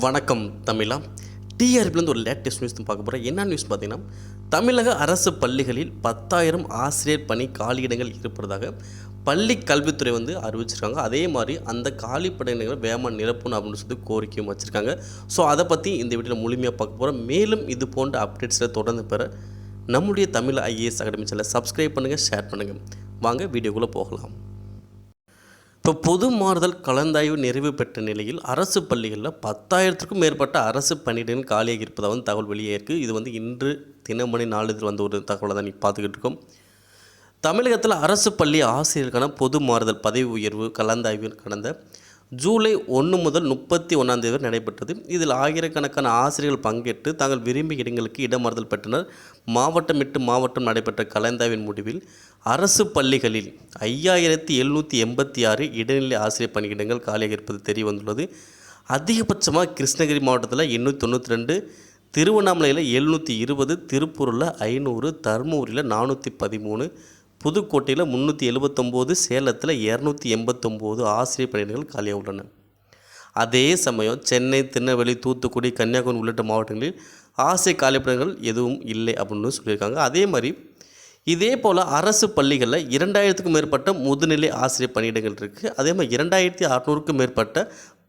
வணக்கம் தமிழா. டிஆர்பிலேருந்து ஒரு latest news பார்க்க போகிறேன் என்ன நியூஸ் பார்த்தீங்கன்னா தமிழக அரசு பள்ளிகளில் பத்தாயிரம் ஆசிரியர் பணி காலியிடங்கள் இருப்பதாக பள்ளி கல்வித்துறை வந்து அறிவிச்சிருக்காங்க. அதே மாதிரி அந்த காலி பணியிடங்களை வேகமாக நிரப்பணும் அப்படின்னு சொல்லி கோரிக்கையும் வச்சுருக்காங்க. ஸோ அதை பற்றி இந்த வீடியோவில் முழுமையாக பார்க்க போகிறோம் மேலும் இது போன்ற அப்டேட்ஸில் தொடர்ந்து பெற நம்முடைய தமிழ் ஐஏஎஸ் அகாடமி சேனலை சப்ஸ்கிரைப் பண்ணுங்கள் ஷேர் பண்ணுங்கள் வாங்க வீடியோக்குள்ளே போகலாம். இப்போ பொது மாறுதல் கலந்தாய்வு நிறைவு பெற்ற நிலையில் அரசு பள்ளிகளில் பத்தாயிரத்துக்கும் மேற்பட்ட அரசு பணியிடங்கள் காலியாக இருப்பதாக வந்து தகவல் வெளியே இருக்குது இது வந்து இன்று தினமணி நாளிதழ் வந்த ஒரு தகவலை தான் நீ பார்த்துக்கிட்டு இருக்கோம். தமிழகத்தில் அரசு பள்ளி ஆசிரியருக்கான பொது மாறுதல் பதவி உயர்வு கலந்தாய்வு கடந்த ஜூலை ஒன்று முதல் முப்பத்தி ஒன்றாம் தேதி வரை நடைபெற்றது. இதில் ஆயிரக்கணக்கான ஆசிரியர்கள் பங்கேற்று தாங்கள் விரும்பிய இடங்களுக்கு இடமாறுதல் பெற்றனர். மாவட்டம் விட்டு மாவட்டம் நடைபெற்ற கலந்தாவின் முடிவில் அரசு பள்ளிகளில் ஐயாயிரத்தி எழுநூற்றி எண்பத்தி ஆறு இடைநிலை ஆசிரியர் பணியிடங்கள் காலியாக இருப்பது தெரிய வந்துள்ளது அதிகபட்சமாக கிருஷ்ணகிரி மாவட்டத்தில் எண்ணூற்றி தொண்ணூற்றி ரெண்டு திருவண்ணாமலையில் எழுநூற்றி இருபது திருப்பூரில் ஐநூறு தருமபுரியில் நானூற்றி பதிமூணு புதுக்கோட்டையில் முந்நூற்றி எழுபத்தொம்போது சேலத்தில் இரநூத்தி எண்பத்தொம்போது ஆசிரியர் பணியிடங்கள் காலியாக உள்ளன. அதே சமயம் சென்னை திருநெல்வேலி தூத்துக்குடி கன்னியாகுமரி உள்ளிட்ட மாவட்டங்களில் ஆசிரியர் காலிப்படங்கள் எதுவும் இல்லை அப்படின்னு சொல்லியிருக்காங்க. அதே மாதிரி இதே போல் அரசு பள்ளிகளில் இரண்டாயிரத்துக்கும் மேற்பட்ட முதுநிலை ஆசிரியர் பணியிடங்கள் இருக்குது அதே மாதிரி இரண்டாயிரத்தி அறநூறுக்கும் மேற்பட்ட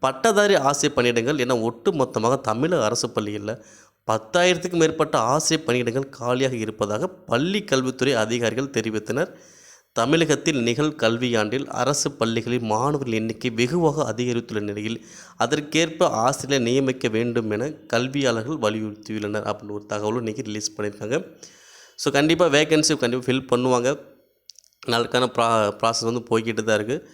பட்டதாரி ஆசிரியர் பணியிடங்கள் என ஒட்டு மொத்தமாக தமிழக அரசு பள்ளிகளில் பத்தாயிரத்துக்கும் மேற்பட்ட ஆசிரியர் பணியிடங்கள் காலியாக இருப்பதாக பள்ளி கல்வித்துறை அதிகாரிகள் தெரிவித்தனர். தமிழகத்தில் நிகழ் கல்வியாண்டில் அரசு பள்ளிகளில் மாணவர்கள் எண்ணிக்கை வெகுவாக அதிகரித்துள்ள நிலையில் அதற்கேற்ப ஆசிரியர் நியமிக்க வேண்டும் என கல்வியாளர்கள் வலியுறுத்தியுள்ளனர் அப்படின்னு ஒரு தகவலும் இன்றைக்கி ரிலீஸ் பண்ணியிருக்காங்க. ஸோ கண்டிப்பாக வேகன்சி கண்டிப்பாக ஃபில் பண்ணுவாங்க. நாளுக்கான ப்ரா ப்ராசஸ் வந்து போய்கிட்டு தான் இருக்குது